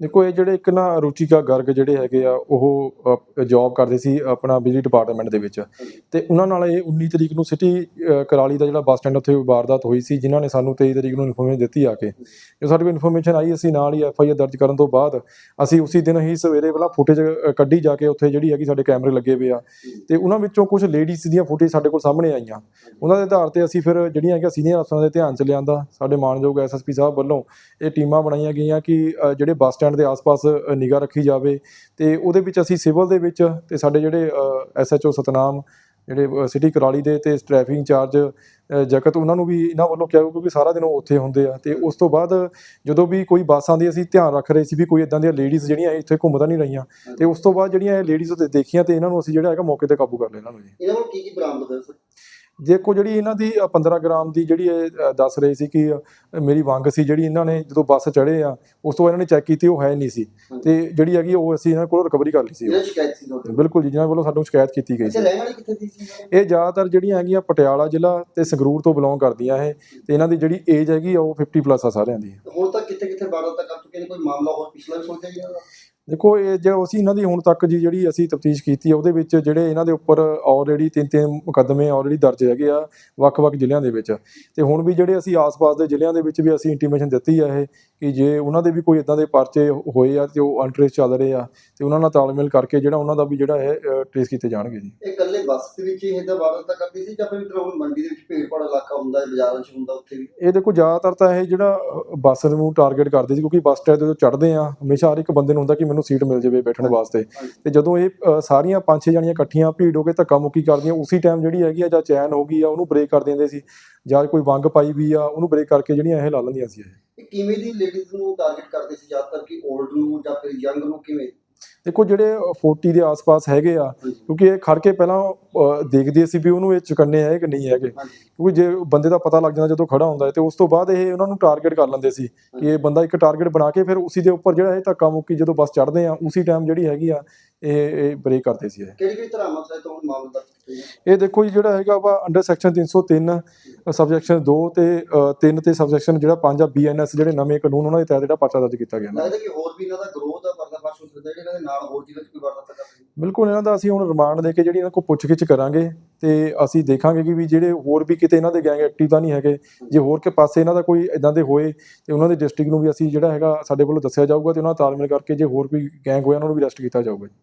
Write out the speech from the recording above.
ਦੇਖੋ, ਇਹ ਜਿਹੜੇ ਇੱਕ ਨਾ ਰੁਚਿਕਾ ਗਰਗ ਜਿਹੜੇ ਹੈਗੇ ਆ, ਉਹ ਜੌਬ ਕਰਦੇ ਸੀ ਆਪਣਾ ਬਿਜਲੀ ਡਿਪਾਰਟਮੈਂਟ ਦੇ ਵਿੱਚ। ਤੇ ਉਹਨਾਂ ਨਾਲ ਇਹ 19 ਤਰੀਕ ਨੂੰ ਸਿਟੀ ਕਰਾਲੀ ਦਾ ਜਿਹੜਾ ਬੱਸ ਸਟੈਂਡ ਉੱਥੇ ਵਾਰਦਾਤ ਹੋਈ ਸੀ, ਜਿਨ੍ਹਾਂ ਨੇ ਸਾਨੂੰ 23 ਤਰੀਕ ਨੂੰ ਇਨਫੋਰਮੇਸ਼ਨ ਦਿੱਤੀ ਆ ਕੇ। ਜੋ ਸਾਡੇ ਕੋਲ ਇਨਫੋਰਮੇਸ਼ਨ ਆਈ, ਅਸੀਂ ਨਾਲ ਹੀ ਐਫ ਆਈ ਆਰ ਦਰਜ ਕਰਨ ਤੋਂ ਬਾਅਦ, ਅਸੀਂ ਉਸੇ ਦਿਨ ਹੀ ਸਵੇਰੇ ਪਹਿਲਾਂ ਫੁਟੇਜ ਕੱਢੀ ਜਾ ਕੇ ਉੱਥੇ ਜਿਹੜੀ ਹੈਗੀ ਸਾਡੇ ਕੈਮਰੇ ਲੱਗੇ ਹੋਏ ਆ। ਤੇ ਉਹਨਾਂ ਵਿੱਚੋਂ ਕੁਝ ਲੇਡੀਜ਼ ਦੀਆਂ ਫੁਟੇਜ ਸਾਡੇ ਕੋਲ ਸਾਹਮਣੇ ਆਈਆਂ। ਉਹਨਾਂ ਦੇ ਆਧਾਰ ਤੇ ਅਸੀਂ ਫਿਰ ਜਿਹੜੀਆਂ ਹੈਗੀਆਂ ਸੀਨੀਅਰ ਅਫਸਰਾਂ ਦੇ ਧਿਆਨ ਚ ਲਿਆਂਦਾ, ਸਾਡੇ ਮਾਨਯੋਗ ਐਸਐਸਪੀ ਸਾਹਿਬ ਵੱਲੋਂ ਇਹ ਟੀਮਾਂ ਬਣਾਈਆਂ ਗਈਆਂ ਕਿ ਜਿਹੜੇ ਬੱਸ ਸਟੈਂਡ ਦੇ ਆਸ-ਪਾਸ ਨਿਗਾਹ ਰੱਖੀ ਜਾਵੇ ਤੇ ਉਹਦੇ ਵਿੱਚ ਅਸੀਂ ਸਿਵਲ ਦੇ ਵਿੱਚ ਤੇ ਸਾਡੇ ਜਿਹੜੇ ਐਸਐਚਓ ਸਤਨਾਮ, ਜਿਹੜੇ ਸਿਟੀ ਕਰਾਲੀ ਦੇ ਤੇ ਟ੍ਰੈਫਿਕ ਇੰਚਾਰਜ ਜਗਤ ਉਹਨਾਂ ਨੂੰ ਵੀ ਇਹਨਾਂ ਵੱਲੋਂ ਕਿਹਾ ਕਿਉਂਕਿ ਸਾਰਾ ਦਿਨ ਉਹ ਉੱਥੇ ਹੁੰਦੇ ਆ ਤੇ ਉਸ ਤੋਂ ਬਾਅਦ ਜਦੋਂ ਵੀ ਕੋਈ ਬੱਸ ਆਉਂਦੀ ਅਸੀਂ ਧਿਆਨ ਰੱਖ ਰਹੇ ਸੀ ਵੀ ਕੋਈ ਇਦਾਂ ਦੀਆਂ ਲੇਡੀਜ਼ ਜਿਹੜੀਆਂ ਇੱਥੇ ਘੁੰਮਦਾ ਨਹੀਂ ਰਹੀਆਂ ਤੇ ਉਸ ਤੋਂ ਬਾਅਦ ਜਿਹੜੀਆਂ ਇਹ ਲੇਡੀਜ਼ ਦੇਖੀਆਂ ਤੇ ਇਹਨਾਂ ਨੂੰ ਅਸੀਂ ਜਿਹੜਾ ਹੈਗਾ ਮੌਕੇ ਤੇ ਕਾਬੂ ਕਰ ਲਿਆ ਇਹਨਾਂ ਨੂੰ ਜੀ। ਇਹਨਾਂ ਕੋਲ ਕੀ ਕੀ ਬਰਾਮਦ ਹੋਇਆ, ਸਰ? ਦੇਖੋ ਜਿਹੜੀ ਇਹਨਾਂ ਦੀ ਅ, 15 ਗ੍ਰਾਮ ਦੀ ਜਿਹੜੀ ਇਹ ਦੱਸ ਰਹੇ ਸੀ ਕਿ ਮੇਰੀ ਵੰਗ ਸੀ ਜਿਹੜੀ ਇਹਨਾਂ ਨੇ ਜਦੋਂ ਬੱਸ ਚੜ੍ਹੇ ਆ ਉਸ ਤੋਂ ਇਹਨਾਂ ਨੇ ਚੈੱਕ ਕੀਤੀ ਉਹ ਹੈ ਨਹੀਂ ਸੀ। ਤੇ ਜਿਹੜੀ ਹੈਗੀ ਉਹ ਅਸੀਂ ਇਹਨਾਂ ਕੋਲ ਰਿਕਵਰੀ ਕਰ ਲਈ ਸੀ ਜਿਹੜਾ ਸ਼ਿਕਾਇਤ ਸੀ ਤੁਹਾਡੇ ਬਿਲਕੁਲ ਜੀ ਜਿਹਨਾਂ ਵੱਲੋਂ ਸਾਨੂੰ ਸ਼ਿਕਾਇਤ ਕੀਤੀ ਗਈ ਸੀ। ਇਹ ਜ਼ਿਆਦਾਤਰ ਜਿਹੜੀਆਂ ਹੈਗੀਆਂ ਪਟਿਆਲਾ ਜ਼ਿਲ੍ਹਾ ਤੇ ਸੰਗਰੂਰ ਤੋਂ ਬਿਲੋਂਗ ਕਰਦੀਆਂ ਇਹ। ਤੇ ਇਹਨਾਂ ਦੀ ਜਿਹੜੀ ਏਜ ਹੈਗੀ ਆ ਉਹ 50 ਪਲੱਸ ਆ ਸਾਰਿਆਂ ਦੀ। ਹੁਣ ਤੱਕ ਕਿੱਥੇ ਕਿੱਥੇ ਵਾਰਦਾਤ ਕਰ ਚੁੱਕੇ ਨੇ? ਕੋਈ ਮਾਮਲਾ ਹੋਰ ਪਿਛਲਾ ਵੀ ਸੋਚਿਆ ਜੀ ਦੇਖੋ ਇਹ ਜੋ ਅਸੀਂ ਇਹਨਾਂ ਦੀ ਹੁਣ ਤੱਕ ਜੀ ਜਿਹੜੀ ਅਸੀਂ ਤਫਤੀਸ਼ ਕੀਤੀ ਆ ਉਹਦੇ ਵਿੱਚ ਜਿਹੜੇ ਇਹਨਾਂ ਦੇ ਉੱਪਰ ਆਲਰੇਡੀ ਤਿੰਨ ਤਿੰਨ ਮੁਕੱਦਮੇ ਆਲਰੇਡੀ ਦਰਜ ਹੈਗੇ ਆ ਵੱਖ-ਵੱਖ ਜ਼ਿਲ੍ਹਿਆਂ ਦੇ ਵਿੱਚ। ਤੇ ਹੁਣ ਵੀ ਜਿਹੜੇ ਅਸੀਂ ਆਸ-ਪਾਸ ਦੇ ਜ਼ਿਲ੍ਹਿਆਂ ਦੇ ਵਿੱਚ ਵੀ ਅਸੀਂ ਇੰਟੀਮੇਸ਼ਨ ਦਿੱਤੀ ਆ ਇਹ ਕਿ ਜੇ ਉਹਨਾਂ ਦੇ ਵੀ ਕੋਈ ਇਦਾਂ ਦੇ ਪਰਚੇ ਹੋਏ ਆ ਤੇ ਉਹ ਅਨਟ੍ਰੇਸ ਚੱਲ ਰਹੇ ਆ ਤੇ ਉਹਨਾਂ ਨਾਲ ਤਾਲਮੇਲ ਕਰਕੇ ਜਿਹੜਾ ਉਹਨਾਂ ਦਾ ਵੀ ਜਿਹੜਾ ਹੈ ਟ੍ਰੇਸ ਕੀਤੇ ਜਾਣਗੇ ਜੀ। ਇਹ ਇਕੱਲੇ ਬੱਸ ਦੇ ਵਿੱਚ ਹੀ ਇਹਦਾ ਵਾਰਦਾਤ ਕਰਦੀ ਸੀ ਜਾਂ ਫਿਰ ਹੁਣ ਮੰਡੀ ਦੇ ਵਿੱਚ ਭੀੜ ਭਾੜ ਇਲਾਕਾ ਹੁੰਦਾ ਹੈ ਬਾਜ਼ਾਰਾਂ 'ਚ ਹੁੰਦਾ ਉੱਥੇ ਵੀ? ਇਹ ਦੇਖੋ ਜ਼ਿਆਦਾਤਰ ਤਾਂ ਇਹ ਜਿਹੜਾ ਬੱਸ ਨੂੰ ਟਾਰਗੇਟ ਕਰਦੇ ਸੀ ਕਿਉਂਕਿ ਬੱਸ ਸਟੈਂਡ ਤੇ ਜਦੋਂ ਚੜ੍ਹਦੇ ਆ ਹਮੇਸ਼ਾ ਹਰ ਇੱਕ ਬੰਦੇ ਨੂੰ ਹੁੰਦਾ ਕਿ ਮੈਨੂੰ ਸੀਟ ਮਿਲ ਜਾਵੇ ਬੈਠਣ ਵਾਸਤੇ। ਤੇ ਜਦੋਂ ਇਹ ਸਾਰੀਆਂ ਪੰਜ ਛੇ ਜਣੀਆਂ ਇਕੱਠੀਆਂ ਭੀੜ ਹੋ ਕੇ ਧੱਕਾ ਮੁੱਕੀ ਕਰਦੀਆਂ ਉਸੇ ਟਾਈਮ ਜਿਹੜੀ ਹੈਗੀ ਆ ਜਾਂ ਚੈਨ ਹੋ ਗਈ ਆ ਉਹਨੂੰ ਬ੍ਰੇਕ ਕਰ ਦਿੰਦੇ ਸੀ। ਜਾਂ ਕੋਈ ਵੰਗ ਪਾਈ ਵੀ ਆ ਉਹਨੂੰ ਬ੍ਰੇਕ ਕਰਕੇ ਜਿਹੜੀਆਂ ਇਹ ਲਾ ਲੈਂਦੀਆਂ ਸੀ ਇਹ। ਇਹ ਕਿਵੇਂ ਦੀ ਲੇਡੀਜ਼ ਨੂੰ ਟਾਰਗੇਟ ਕਰਦੇ ਸੀ? ਜ਼ਿਆਦਾਤਰ ਕਿ 올ਡ ਨੂੰ ਜਾਂ ਫਿਰ ਯੰਗ ਨੂੰ ਕਿਵੇਂ? ਦੇਖੋ ਜਿਹੜੇ ਅ, 40 ਦੇ ਆਸ-ਪਾਸ ਹੈਗੇ ਆ ਕਿਉਂਕਿ ਇਹ ਖੜ ਕੇ ਪਹਿਲਾਂ ਦੇਖਦੇ ਸੀ ਵੀ ਉਹਨੂੰ ਇਹ ਚੁਕੰਨੇ ਹੈ ਕਿ ਨਹੀਂ ਹੈਗੇ। ਕਿਉਂਕਿ ਜੇ ਬੰਦੇ ਦਾ ਪਤਾ ਲੱਗ ਜਾਂਦਾ ਜਦੋਂ ਖੜਾ ਹੁੰਦਾ ਹੈ ਤੇ ਉਸ ਤੋਂ ਬਾਅਦ ਇਹ ਉਹਨਾਂ ਨੂੰ ਟਾਰਗੇਟ ਕਰ ਲੈਂਦੇ ਸੀ ਕਿ ਇਹ ਬੰਦਾ ਇੱਕ ਟਾਰਗੇਟ ਬਣਾ ਕੇ ਫਿਰ ਉਸੇ ਦੇ ਉੱਪਰ ਜਿਹੜਾ ਇਹ ਧੱਕਾ ਮੁੱਕੀ ਜਦੋਂ ਬੱਸ ਚੜ੍ਹਦੇ ਆ ਉਸੇ ਟਾਈਮ ਜਿਹੜੀ ਹੈਗੀ ਆ ਇਹ ਇਹ ਬ੍ਰੇਕ ਕਰਦੇ ਸੀ ਇਹ। ਕਿਹੜੀ ਕਿਹੜੀ ਤਰ੍ਹਾਂ ਮਸਲੇ ਤੋਂ ਹੁਣ ਮਾਮਲਾ ਦਰਜ ਕੀਤਾ ਗਿਆ? ਇਹ ਦੇਖੋ ਜੀ ਜਿਹੜਾ ਹੈਗਾ ਵਾ ਅੰਡਰ ਸੈਕਸ਼ਨ 303 ਸਬਜੈਕਸ਼ਨ 2 ਤੇ 3 ਤੇ ਸਬਜੈਕਸ਼ਨ ਜਿਹੜਾ 5 ਆ ਬੀਐਨਐਸ ਜਿਹੜੇ ਨਵੇਂ ਕਾਨੂੰਨ ਉਹਨਾਂ ਦੇ ਤਹਿਤ ਜਿਹੜਾ ਪਰਚਾ ਦਰਜ ਕੀਤਾ ਗਿਆ। ਲੱਗਦਾ ਕਿ ਹੋਰ ਵੀ ਇਹਨਾਂ ਦਾ ਗਰੋਥ ਦਾ ਸਕਦਾ ਹੈ ਜਿਹੜਾ ਇਹਦੇ ਨਾਲ ਹੋਰ ਜ਼ਿਲ੍ਹੇ 'ਚ ਕੋਈ ਵਾਰਦਾਤ ਕਰਦੇ ਬਿਲਕੁਲ, ਇਹਨਾਂ ਦਾ ਅਸੀਂ ਹੁਣ ਰਿਮਾਂਡ ਦੇ ਕੇ ਜਿਹੜੀ ਇਹਨਾਂ ਕੋਲ ਪੁੱਛਗਿੱਛ ਕਰਾਂਗੇ ਤੇ ਅਸੀਂ ਦੇਖਾਂਗੇ ਕਿ ਵੀ ਜਿਹੜੇ ਹੋਰ ਵੀ ਕਿਤੇ ਇਹਨਾਂ ਦੇ ਗੈਂਗ ਐਕਟਿਵ ਤਾਂ ਨਹੀਂ ਹੈਗੇ, ਜੇ ਹੋਰ ਕੇ ਪਾਸੇ ਇਹਨਾਂ ਦਾ ਕੋਈ ਇਦਾਂ ਦੇ ਹੋਏ ਤੇ ਉਹਨਾਂ ਦੇ ਡਿਸਟ੍ਰਿਕਟ ਨੂੰ ਵੀ ਅਸੀਂ ਜਿਹੜਾ ਹੈਗਾ ਸਾਡੇ ਵੱਲੋਂ ਦੱਸਿਆ ਜਾਊਗਾ ਤੇ ਉਹਨਾਂ ਨਾਲ ਤਾਲਮੇਲ ਕਰਕੇ ਜੇ ਹੋਰ ਕੋਈ ਗੈਂਗ ਹੋਇਆ, ਉਹਨਾਂ ਨੂੰ ਵੀ ਅਰੈਸਟ ਕੀਤਾ ਜਾਊਗਾ